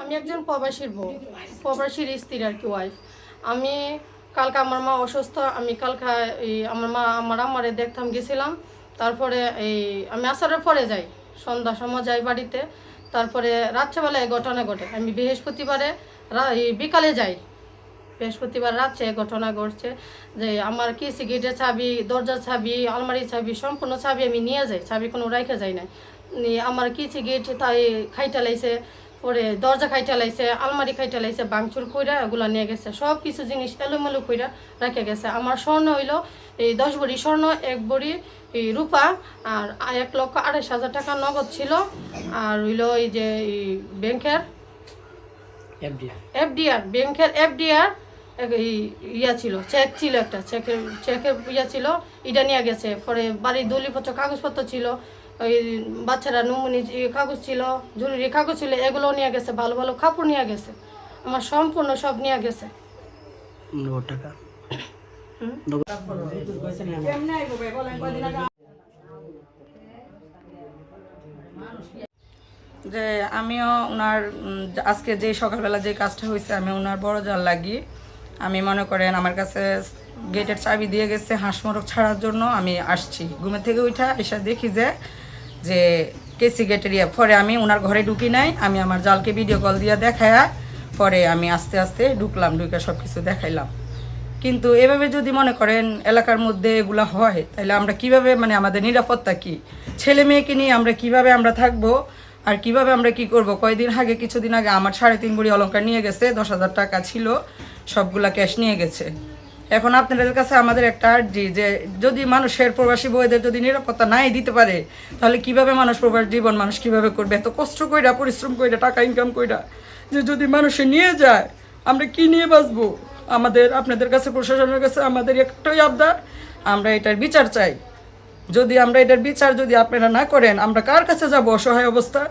আমি একজন প্রবাসীর বউ, প্রবাসীর স্ত্রী আর কি ওয়াইফ আমি কালকে আমার মা অসুস্থ, আমি কালকে এই আমার মা, আমার আমারে দেখতাম, গেছিলাম। তারপরে এই আমি আসারের পরে যাই, সন্ধ্যা সময় যাই বাড়িতে। তারপরে রাত্রেবেলায় ঘটনা ঘটে। আমি বৃহস্পতিবারে বিকালে যাই। বৃহস্পতিবার রাত্রে ঘটনা ঘটছে যে আমার কি সিগারেটের চাবি দরজার চাবি আলমারির চাবি সম্পূর্ণ চাবি আমি নিয়ে যাই চাবি কোনো রাইখে যাই না আমার কি সিগারেট তাই খাইটা লাইছে পরে দরজা খাইটা লাইছে আলমারি খাইটা লাইছে বাংচুর কইরা এগুলা নিয়ে গেছে সব কিছু জিনিস এলোমেলো কইরা রেখে গেছে। আমার স্বর্ণ হইল এই দশ ভরি স্বর্ণ এক ভরি এই রূপা আর এক লক্ষ আড়াইশ হাজার টাকা নগদ ছিল। আর হইল এই যে এই ব্যাংকের এফডিআর ব্যাংকের এফডিআর ইয়া ছিল চেক ছিল একটা চেকের চেকের ইয়া ছিল এটা নিয়ে গেছে। পরে বাড়ির দলিপত্র কাগজপত্র ছিল ওই বাচ্চারা নমুনি কাগজ ছিল জরুরি কাগজ ছিল এগুলো নিয়ে গেছে ভালো ভালো কাপড় নিয়ে গেছে আমার সম্পূর্ণ সব নিয়ে গেছে। টাকা। যে আমিও ওনার আজকে যে সকালবেলা যে কাজটা হয়েছে আমি ওনার বড় জাল লাগি আমি মনে করেন আমার কাছে গেটের চাবি দিয়ে গেছে হাঁস মোরগ ছাড়ার জন্য, আমি আসছি। ঘুমের থেকে উঠা এসে দেখি যে যে কেসি গেটের ইয়ে পরে আমি ওনার ঘরে ঢুকি নাই, আমি আমার জালকে ভিডিও কল দিয়ে দেখায়া পরে আমি আস্তে আস্তে ঢুকলাম, ঢুকে সব কিছু দেখাইলাম। কিন্তু এভাবে যদি মনে করেন এলাকার মধ্যে এগুলা হয়, তাহলে আমরা কীভাবে মানে আমাদের নিরাপত্তা কি? ছেলে মেয়েকে নিয়ে আমরা কীভাবে আমরা থাকব? আর কীভাবে আমরা কি করব? কয়দিন আগে, কিছুদিন আগে আমার সাড়ে তিন বুড়ি অলঙ্কার নিয়ে গেছে, দশ হাজার টাকা ছিল। সবগুলা ক্যাশ নিয়ে গেছে। এখন আপনাদের কাছে আমাদের একটা আর্জি যে, যদি মানুষের প্রবাসী বইদের যদি নিরাপত্তা নাই দিতে পারে, তাহলে কীভাবে মানুষ প্রবাস জীবন, মানুষ কীভাবে করবে? এত কষ্ট কইরা, পরিশ্রম কইরা, টাকা ইনকাম কইরা যে যদি মানুষে নিয়ে যায়, আমরা কি নিয়ে বাঁচবো? আমাদের, আপনাদের কাছে, প্রশাসনের কাছে আমাদের একটাই আবদার, আমরা এটার বিচার চাই। যদি আমরা এটার বিচার যদি আপনারা না করেন, আমরা কার কাছে যাব? অসহায় অবস্থা।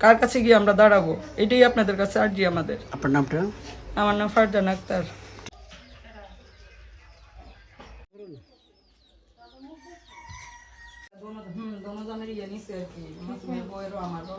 কার কাছে গিয়ে আমরা দাঁড়াবো? এটাই আপনাদের কাছে আর্জি আমাদের। আপনার নামটা? আমার নাম ফারজান আক্তার। দোনো জনের ইয়ে নিছে আর কি। মাসুমের বউয়েরও আমারও